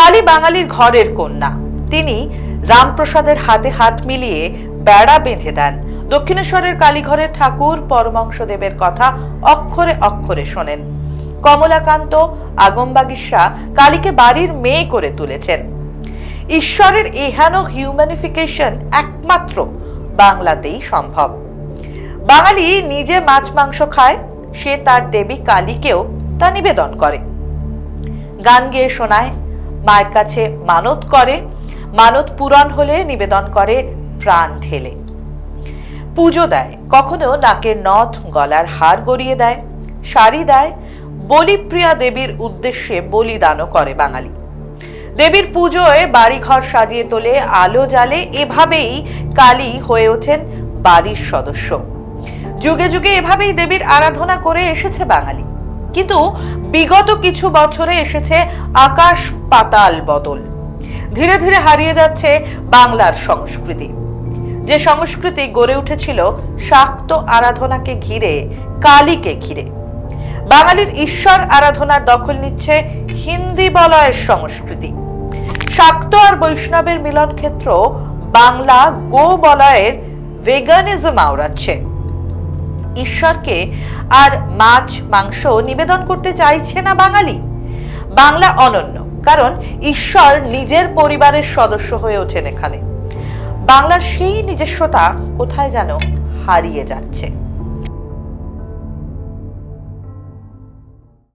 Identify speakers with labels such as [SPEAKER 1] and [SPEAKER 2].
[SPEAKER 1] কালী বাঙালির ঘরের কন্যা। তিনি রামপ্রসাদের হাতে হাত মিলিয়ে বেড়া বেঁধে দেন। দক্ষিণেশ্বরের কালীঘরের ঠাকুর পরমংশদেবের কথা অক্ষরে অক্ষরে শোনেন। কমলাকান্ত আগমবাগিসরা কালীকে বাড়ির মেয়ে করে তুলেছেন। ঈশ্বরের এহেন হিউম্যানিফিকেশন একমাত্র বাংলাতেই সম্ভব। বাঙালি নিজে মাছ মাংস খায়, সে তার দেবী কালীকেও তা নিবেদন করে। গান গেয়ে শোনায় মায়ের কাছে মানত করে। মানত পূরণ হলে নিবেদন করে প্রাণ ঢেলে। পুজো দেয়, কখনো নাকের নথ গলার হার গড়িয়ে দেয়। শাড়ি দেয়, বলিপ্রিয়া দেবীর উদ্দেশ্যে বলিদানও করে বাঙালি। দেবীর পুজোয় বাড়িঘর সাজিয়ে তোলে, আলো জ্বালে, এভাবেই কালী হয়ে ওঠেন বাড়ির সদস্য। যুগে যুগে এভাবেই দেবীর আরাধনা করে এসেছে বাঙালি। কিন্তু বিগত কিছু বছরে এসেছে আকাশ পাতাল বদল। ধীরে ধীরে হারিয়ে যাচ্ছে বাংলার সংস্কৃতি। যে সংস্কৃতি গড়ে উঠেছিল শাক্ত আরাধনাকে ঘিরে, কালীকে ঘিরে। বাঙালির ঈশ্বর আরাধনার দখল নিচ্ছে হিন্দি বলয়ের সংস্কৃতি। শাক্ত আর বৈষ্ণবের মিলন ক্ষেত্র বাংলা গো বলয়ের ভেগানিজম আওড়াচ্ছে। ঈশ্বরকে আর মাছ, মাংস নিবেদন করতে চাইছে না বাঙালি? বাংলা অনন্য, কারণ ঈশ্বর নিজের পরিবারের সদস্য হয়ে ওঠেন এখানে। বাংলার সেই নিজস্বতা কোথায় যেন হারিয়ে যাচ্ছে।